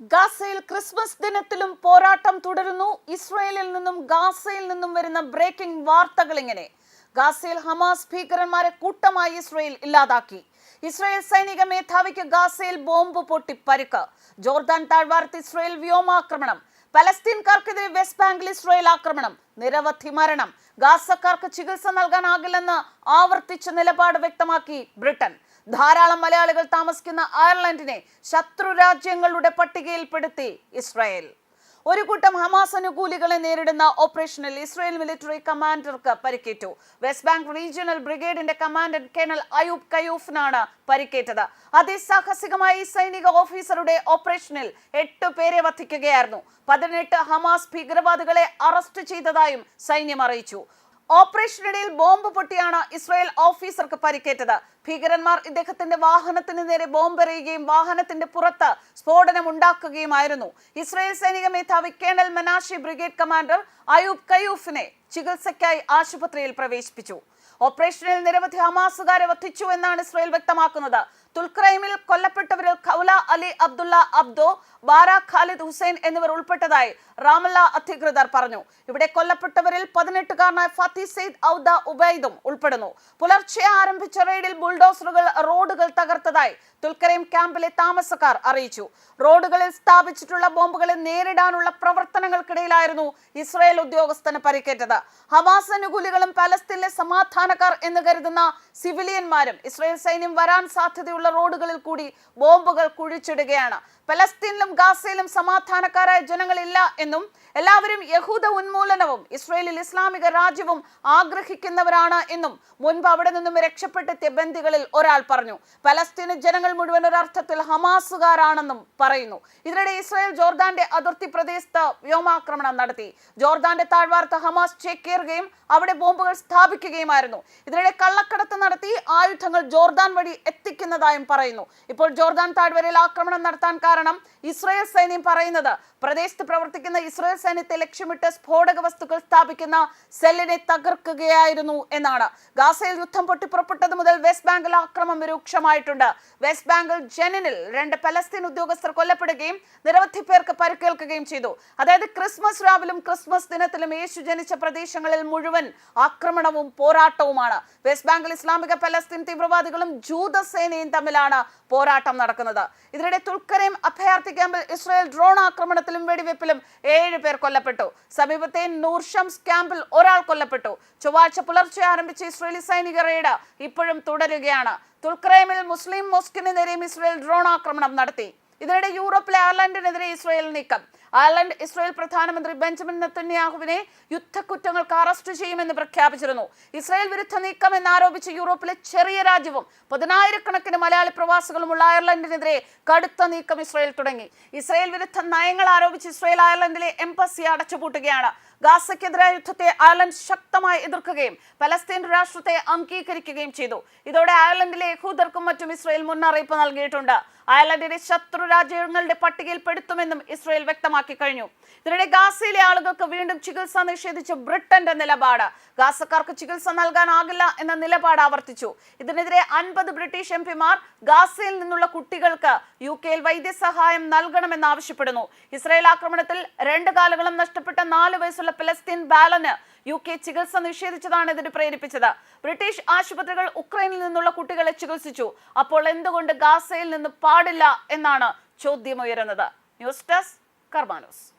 ഗാസയിൽ ക്രിസ്മസ് ദിനത്തിലും പോരാട്ടം തുടരുന്നു. ഇസ്രയേലിൽ നിന്നും ഗാസയിൽ നിന്നും വരുന്ന ബ്രേക്കിംഗ് വാർത്തകൾ ഇങ്ങനെ. ഗാസയിൽ ഹമാസ് ഭീകരന്മാരെ കൂട്ടമായി ഇസ്രയേൽ ഇല്ലാതാക്കി. ഇസ്രയേൽ സൈനിക മേധാവിക്ക് ഗാസയിൽ ബോംബ് പൊട്ടി പരുക്ക്. ജോർദാൻ താഴ്വാരത്ത് ഇസ്രയേൽ വ്യോമാക്രമണം. പലസ്തീൻകാർക്കെതിരെ വെസ്റ്റ് ബാങ്കിൽ ഇസ്രയേൽ ആക്രമണം. നിരവധി മരണം. ഗാസക്കാർക്ക് ചികിത്സ നൽകാനാകില്ലെന്ന് ആവർത്തിച്ച നിലപാട് വ്യക്തമാക്കി ബ്രിട്ടൻ. ധാരാളം മലയാളികൾ താമസിക്കുന്ന അയർലൻഡിനെ ശത്രു രാജ്യങ്ങളുടെ പട്ടികയിൽപ്പെടുത്തി ഇസ്രായേൽ. ഒരു കൂട്ടം ഹമാസ് അനുകൂലികളെ നേരിടുന്ന ഓപ്പറേഷനിൽ ഇസ്രായേൽ മിലിറ്ററി കമാൻഡർക്ക് പരിക്കേറ്റു. വെസ്റ്റ് ബാങ്ക് റീജിയണൽ ബ്രിഗേഡിന്റെ കമാൻഡന്റ് കേണൽ അയൂബ് കയൂഫിനാണ് പരിക്കേറ്റത്. അതിസാഹസികമായി സൈനിക ഓഫീസറുടെ ഓപ്പറേഷനിൽ എട്ട് പേരെ വധിക്കുകയായിരുന്നു. പതിനെട്ട് ഹമാസ് ഭീകരവാദികളെ അറസ്റ്റ് ചെയ്തതായും സൈന്യം അറിയിച്ചു. ഓപ്പറേഷനിടയിൽ ബോംബ് പൊട്ടിയാണ് ഇസ്രായേൽ ഓഫീസർക്ക് പരിക്കേറ്റത്. ഭീകരന്മാർ ഇദ്ദേഹത്തിന്റെ വാഹനത്തിന് നേരെ ബോംബെറിയുകയും വാഹനത്തിന്റെ പുറത്ത് സ്ഫോടനം ഉണ്ടാക്കുകയുമായിരുന്നു. ഇസ്രായേൽ സൈനിക മേധാവി colonel Menashe brigade commander Ayoub കയൂഫിനെ ചികിത്സയ്ക്കായി ആശുപത്രിയിൽ പ്രവേശിപ്പിച്ചു. ഓപ്പറേഷനിൽ നിരവധി ഹമാസുകാരെ വധിച്ചു എന്നാണ് ഇസ്രയേൽ വ്യക്തമാക്കുന്നത്. തുൽക്രൈമിൽ കൊല്ലപ്പെട്ടവരിൽ Khawla Ali Abdullah Abdo Bara Khalid Hussain എന്നിവർ ഉൾപ്പെട്ടതായി റാമല്ല അധികൃതർ പറഞ്ഞു. ഇവിടെ കൊല്ലപ്പെട്ടവരിൽ പതിനെട്ടുകാരനായ ഫത്തി സെയ്ദ് ഔദ ഉബൈദും ഉൾപ്പെടുന്നു. പുലർച്ചെ ആരംഭിച്ച റെയ്ഡിൽ ബുൾഡോസറുകൾ റോഡുകൾ തകർത്തതായി തുൽക്കരയും ക്യാമ്പിലെ താമസക്കാർ അറിയിച്ചു. റോഡുകളിൽ സ്ഥാപിച്ചിട്ടുള്ള ബോംബുകളെ നേരിടാനുള്ള പ്രവർത്തനങ്ങൾക്കിടയിലായിരുന്നു ഇസ്രായേൽ ഉദ്യോഗസ്ഥന് പരിക്കേറ്റത്. ഹമാസ് അനുകൂലികളും പലസ്തീനിലെ സമാധാനക്കാർ എന്ന് കരുതുന്ന സിവിലിയന്മാരും ഇസ്രായേൽ സൈന്യം വരാൻ സാധ്യതയുള്ള റോഡുകളിൽ കൂടി ബോംബുകൾ കുഴിച്ചിടുകയാണ്. പലസ്തീനിലും ഗാസയിലും സമാധാനക്കാരായ ജനങ്ങളില്ല എന്നും എല്ലാവരും യഹൂദ ഉന്മൂലനവും ഇസ്രയേലിൽ ഇസ്ലാമിക രാജ്യവും ആഗ്രഹിക്കുന്നവരാണ് എന്നും മുൻപ് അവിടെ നിന്നും രക്ഷപ്പെട്ടെത്തിയ ബന്ദികളിൽ ഒരാൾ പറഞ്ഞു. പലസ്തീന് ജനങ്ങൾ മുഴുവൻ ഒരർത്ഥത്തിൽ ഹമാസുകാരാണെന്നും പറയുന്നു. ഇതിനിടെ ഇസ്രായേൽ ജോർദാന്റെ അതിർത്തി പ്രദേശത്ത് വ്യോമാക്രമണം നടത്തി. ജോർദാന്റെ താഴ്വാർത്ത ഹമാസ് ചേക്കേറുകയും അവിടെ ബോംബുകൾ സ്ഥാപിക്കുകയുമായിരുന്നു. ഇതിനിടെ കള്ളക്കടത്ത് നടത്തി ആയുധങ്ങൾ ജോർദാൻ വഴി എത്തിക്കുന്നതായും പറയുന്നു. ഇപ്പോൾ ജോർദാൻ താഴ്വരയിൽ ആക്രമണം നടത്താൻ കാരണം ഇസ്രായേൽ സൈന്യം പറയുന്നത്. പ്രദേശത്ത് പ്രവർത്തിക്കുന്ന ഇസ്രായേൽ സൈന്യത്തെ ലക്ഷ്യമിട്ട് സ്ഫോടക വസ്തുക്കൾ സ്ഥാപിക്കുന്ന സെല്ലിനെ തകർക്കുകയായിരുന്നു എന്നാണ്. ഗാസയിൽ യുദ്ധം പൊട്ടിപ്പുറപ്പെട്ടത് മുതൽ വെസ്റ്റ് ബാങ്കിൽ ആക്രമം രൂക്ഷമായിട്ടുണ്ട്. വെസ്റ്റ് ബാങ്കിൽ ജനനിൽ രണ്ട് പലസ്തീൻ ഉദ്യോഗസ്ഥർ കൊല്ലപ്പെടുകയും നിരവധി പേർക്ക് പരിക്കേൽക്കുകയും ചെയ്തു. അതായത് ക്രിസ്മസ് രാവിലും ക്രിസ്മസ് ദിനത്തിലും യേശു ജനിച്ച പ്രദേശങ്ങളിൽ മുഴുവൻ ആക്രമണവും പോരാട്ടവുമാണ്. വെസ്റ്റ് ബാങ്കിൽ ഇസ്ലാമിക പലസ്തീൻ തീവ്രവാദികളും ജൂത ജൂതസേനയും തമ്മിലാണ് പോരാട്ടം നടക്കുന്നത്. ഇതിനിടെ തുൽക്കരയും അഭയാർത്ഥി ക്യാമ്പിൽ ഇസ്രായേൽ ഡ്രോൺ ആക്രമണത്തിലും വെടിവെപ്പിലും ഏഴ് പേർ കൊല്ലപ്പെട്ടു. സമീപത്തെ നൂർഷംസ് ക്യാമ്പിൽ ഒരാൾ കൊല്ലപ്പെട്ടു. ചൊവ്വാഴ്ച പുലർച്ചെ ആരംഭിച്ച ഇസ്രായേലി സൈനിക റെയ്ഡ് ഇപ്പോഴും തുടരുകയാണ്. തുൽക്രൈമിൽ മുസ്ലിം മോസ്കിന് നേരെയും ഇസ്രായേൽ ഡ്രോൺ ആക്രമണം നടത്തി. ഇതിനിടെ യൂറോപ്പിലെ അയർലൻഡിനെതിരെ ഇസ്രയേൽ നീക്കം. അയർലൻഡ് ഇസ്രായേൽ പ്രധാനമന്ത്രി ബെഞ്ചമിൻ നെത്തന്യാഹുവിനെ യുദ്ധക്കുറ്റങ്ങൾക്ക് അറസ്റ്റ് ചെയ്യുമെന്ന് പ്രഖ്യാപിച്ചിരുന്നു. ഇസ്രായേൽ വിരുദ്ധ നീക്കം എന്നാരോപിച്ച് യൂറോപ്പിലെ ചെറിയ രാജ്യവും പതിനായിരക്കണക്കിന് മലയാളി പ്രവാസികളുമുള്ള അയർലൻഡിനെതിരെ കടുത്ത നീക്കം ഇസ്രായേൽ തുടങ്ങി. ഇസ്രായേൽ വിരുദ്ധ നയങ്ങൾ ആരോപിച്ച് ഇസ്രായേൽ അയർലൻഡിലെ എംബസി അടച്ചുപൂട്ടുകയാണ്. ഗാസയ്ക്കെതിരായ യുദ്ധത്തെ അയർലൻഡ് ശക്തമായി എതിർക്കുകയും പലസ്തീൻ രാഷ്ട്രത്തെ അംഗീകരിക്കുകയും ചെയ്തു. ഇതോടെ അയർലൻഡിലെ യഹൂദർക്കും മറ്റും ഇസ്രായേൽ മുന്നറിയിപ്പ് നൽകിയിട്ടുണ്ട്. അയർലൻഡിനെ ശത്രു രാജ്യങ്ങളുടെ പട്ടികയിൽ പെടുത്തുമെന്നും ഇസ്രായേൽ വ്യക്തമാക്കി കഴിഞ്ഞു. ഇതിനിടെ ഗാസയിലെ ആളുകൾക്ക് വീണ്ടും ചികിത്സ നിഷേധിച്ച ബ്രിട്ടന്റെ നിലപാട്. ഗാസക്കാർക്ക് ചികിത്സ നൽകാനാകില്ല എന്ന നിലപാട് ആവർത്തിച്ചു. ഇതിനെതിരെ അൻപത് ബ്രിട്ടീഷ് എം പിമാർ ഗാസയിൽ നിന്നുള്ള കുട്ടികൾക്ക് യു കെയിൽ വൈദ്യസഹായം നൽകണമെന്ന് ആവശ്യപ്പെടുന്നു. ഇസ്രായേൽ ആക്രമണത്തിൽ രണ്ട് കാലുകളും നഷ്ടപ്പെട്ട നാല് വയസ്സുള്ള പലസ്തീൻ ബാലന് യു കെ ചികിത്സ നിഷേധിച്ചതാണ് ഇതിന് പ്രേരിപ്പിച്ചത്. ബ്രിട്ടീഷ് ആശുപത്രികൾ ഉക്രൈനിൽ നിന്നുള്ള കുട്ടികളെ ചികിത്സിച്ചു. അപ്പോൾ എന്തുകൊണ്ട് ഗാസയിൽ നിന്ന് പാടില്ല എന്നാണ് ചോദ്യമുയരുന്നത് ന്യൂസ് ഡെസ്ക് Carbanos.